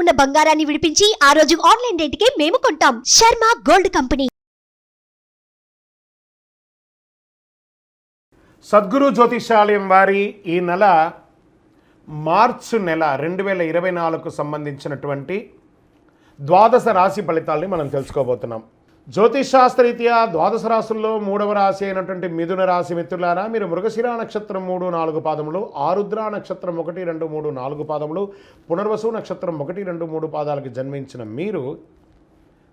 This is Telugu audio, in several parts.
ఉన్న బంగారాన్ని విడిపించి ఆ రోజు ఆన్లైన్ రేటుకే మేము కొంటాం. Sharma gold company. సద్గురు జ్యోతిషాలయం వారి ఈ నెల మార్చు నెల రెండు వేల ఇరవై నాలుగుకు సంబంధించినటువంటి ద్వాదశ రాశి ఫలితాలని మనం తెలుసుకోబోతున్నాం. జ్యోతిషాస్త్రరీత్యా ద్వాదశ రాశుల్లో మూడవ రాశి అయినటువంటి మిథున రాశి మిత్రులారా మీరు మృగశిర నక్షత్రం మూడు నాలుగు పాదములు ఆరుద్ర నక్షత్రం ఒకటి రెండు మూడు నాలుగు పాదములు పునర్వసు నక్షత్రం ఒకటి రెండు మూడు పాదాలకు జన్మించిన మీరు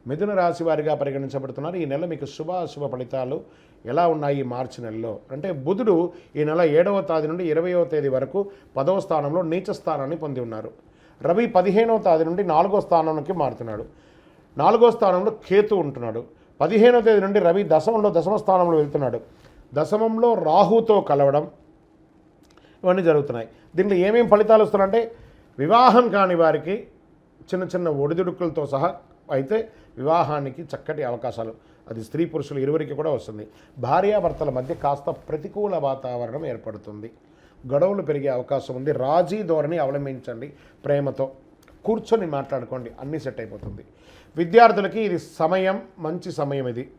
మిథున రాశి వారిగా పరిగణించబడుతున్నారు. ఈ నెల మీకు శుభ అశుభ ఫలితాలు ఎలా ఉన్నాయి? ఈ మార్చి నెలలో. అంటే బుధుడు ఈ నెల ఏడవ తేదీ నుండి ఇరవయవ తేదీ వరకు పదవ స్థానంలో నీచ స్థానాన్ని పొంది ఉన్నారు. రవి పదిహేనవ తేదీ నుండి నాలుగో స్థానానికి మారుతున్నాడు. నాలుగో స్థానంలో కేతు ఉంటున్నాడు. పదిహేనవ తేదీ నుండి రవి దశమంలో దశమ స్థానంలో వెళ్తున్నాడు. దశమంలో రాహుతో కలవడం ఇవన్నీ జరుగుతున్నాయి. దీంట్లో ఏమేమి ఫలితాలు వస్తున్నాయంటే వివాహం కాని వారికి చిన్న చిన్న ఒడిదుడుకులతో సహా అయితే వివాహానికి చక్కటి అవకాశాలు. అది స్త్రీ పురుషులు ఇరువురికి కూడా వస్తుంది. భార్యాభర్తల మధ్య కాస్త ప్రతికూల వాతావరణం ఏర్పడుతుంది. గొడవలు పెరిగే అవకాశం ఉంది. రాజీ ధోరణి అవలంబించండి ప్రేమతో. కూర్చొని మాట్లాడుకోండి. అన్నీ సెట్ అయిపోతుంది. విద్యార్థులకి ఇది సమయం మంచి సమయం ఇది.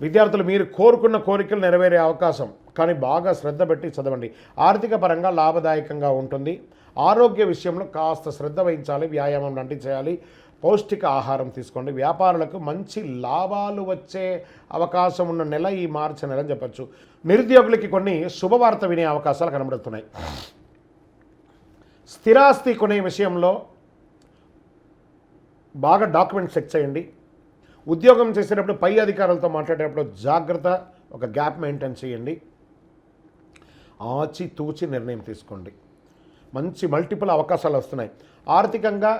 విద్యార్థులు మీరు కోరుకున్న కోరికలు నెరవేరే అవకాశం కానీ బాగా శ్రద్ధ పెట్టి చదవండి. ఆర్థిక పరంగా లాభదాయకంగా ఉంటుంది. ఆరోగ్య విషయంలో కాస్త శ్రద్ధ వహించాలి వ్యాయామం లాంటివి చేయాలి. పౌష్టిక ఆహారం తీసుకోండి. వ్యాపారులకు మంచి లాభాలు వచ్చే అవకాశం ఉన్న నెల ఈ మార్చి నెల అని చెప్పచ్చు. నిరుద్యోగులకి కొన్ని శుభవార్త వినే అవకాశాలు కనబడుతున్నాయి. స్థిరాస్తి కొనే విషయంలో బాగా డాక్యుమెంట్స్ చెక్ చేయండి. ఉద్యోగం చేసేటప్పుడు పై అధికారులతో మాట్లాడేటప్పుడు జాగ్రత్త ఒక గ్యాప్ మెయింటైన్ చేయండి. ఆచి తూచి నిర్ణయం తీసుకోండి. మంచి మల్టిపుల్ అవకాశాలు వస్తున్నాయి. ఆర్థికంగా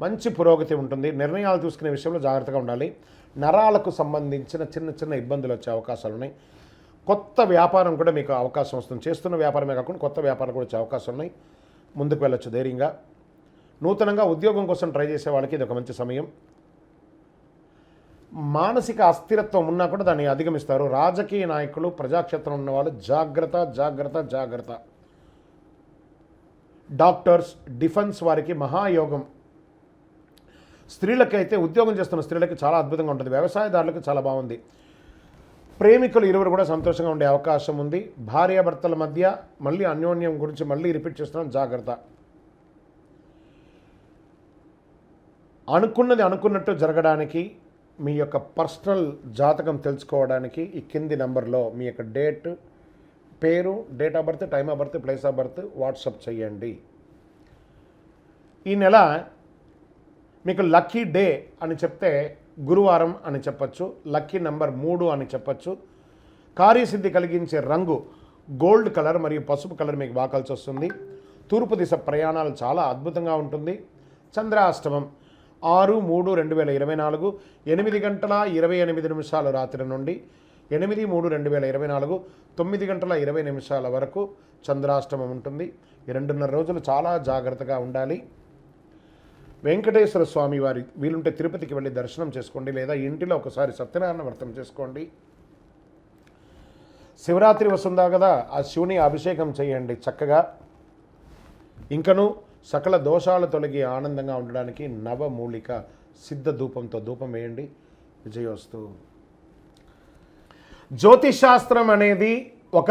మంచి పురోగతి ఉంటుంది. నిర్ణయాలు తీసుకునే విషయంలో జాగ్రత్తగా ఉండాలి. నరాలకు సంబంధించిన చిన్న చిన్న ఇబ్బందులు వచ్చే అవకాశాలు ఉన్నాయి. కొత్త వ్యాపారం కూడా మీకు అవకాశం వస్తుంది. చేస్తున్న వ్యాపారమే కాకుండా కొత్త వ్యాపారం కూడా వచ్చే అవకాశం ఉన్నాయి. ముందుకు వెళ్ళొచ్చు ధైర్యంగా. నూతనంగా ఉద్యోగం కోసం ట్రై చేసే వాళ్ళకి ఇది ఒక మంచి సమయం. మానసిక అస్థిరత్వం ఉన్నా కూడా దాన్ని అధిగమిస్తారు. రాజకీయ నాయకులు ప్రజాక్షేత్రం ఉన్న వాళ్ళు జాగ్రత్త జాగ్రత్త జాగ్రత్త. డాక్టర్స్ డిఫెన్స్ వారికి మహాయోగం. స్త్రీలకైతే ఉద్యోగం చేస్తున్న స్త్రీలకి చాలా అద్భుతంగా ఉంటుంది. వ్యవసాయదారులకు చాలా బాగుంది. ప్రేమికులు ఇరువురు కూడా సంతోషంగా ఉండే అవకాశం ఉంది. భార్యాభర్తల మధ్య మళ్ళీ అన్యోన్యం గురించి మళ్ళీ రిపీట్ చేస్తున్నాం. జాగ్రత్త. అనుకున్నది అనుకున్నట్టు జరగడానికి మీ యొక్క పర్సనల్ జాతకం తెలుసుకోవడానికి ఈ కింది నెంబర్లో మీ యొక్క డేట్ పేరు date of birth time of birth place of birth WhatsApp చేయండి. ఈ నెల మీకు లక్కీ డే అని చెప్తే గురువారం అని చెప్పచ్చు లక్కీ నెంబర్ మూడు అని చెప్పచ్చు. కార్యసిద్ధి కలిగించే రంగు గోల్డ్ కలర్ మరియు పసుపు కలర్ మీకు బాగా కలిసి వస్తుంది. తూర్పు దిశ ప్రయాణాలు చాలా అద్భుతంగా ఉంటుంది. చంద్రాష్టమం ఆరు మూడు రెండు వేల ఇరవై నాలుగు ఎనిమిది గంటల ఇరవై ఎనిమిది నిమిషాలు రాత్రి నుండి ఎనిమిది మూడు రెండు వేల ఇరవై నాలుగు తొమ్మిది గంటల ఇరవై నిమిషాల వరకు చంద్రాష్టమం ఉంటుంది. ఈ రెండున్నర రోజులు చాలా జాగ్రత్తగా ఉండాలి. వెంకటేశ్వర స్వామి వారి వీలుంటే తిరుపతికి వెళ్ళి దర్శనం చేసుకోండి లేదా ఇంటిలో ఒకసారి సత్యనారాయణ వ్రతం చేసుకోండి. శివరాత్రి వస్తుందా కదా ఆ శివుని అభిషేకం చేయండి చక్కగా. ఇంకను సకల దోషాలు తొలగి ఆనందంగా ఉండడానికి నవమూలిక సిద్ధ ధూపంతో ధూపం వేయండి. విజయోస్తు. జ్యోతిషాస్త్రం అనేది ఒక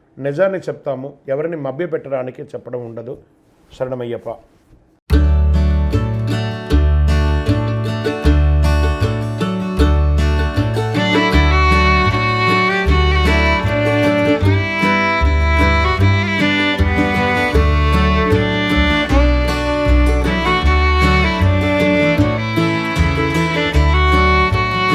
నిజాన్ని చెప్తాము ఎవరిని మభ్యపెట్టడానికి చెప్పడం ఉండదు. శరణమయ్యప్ప.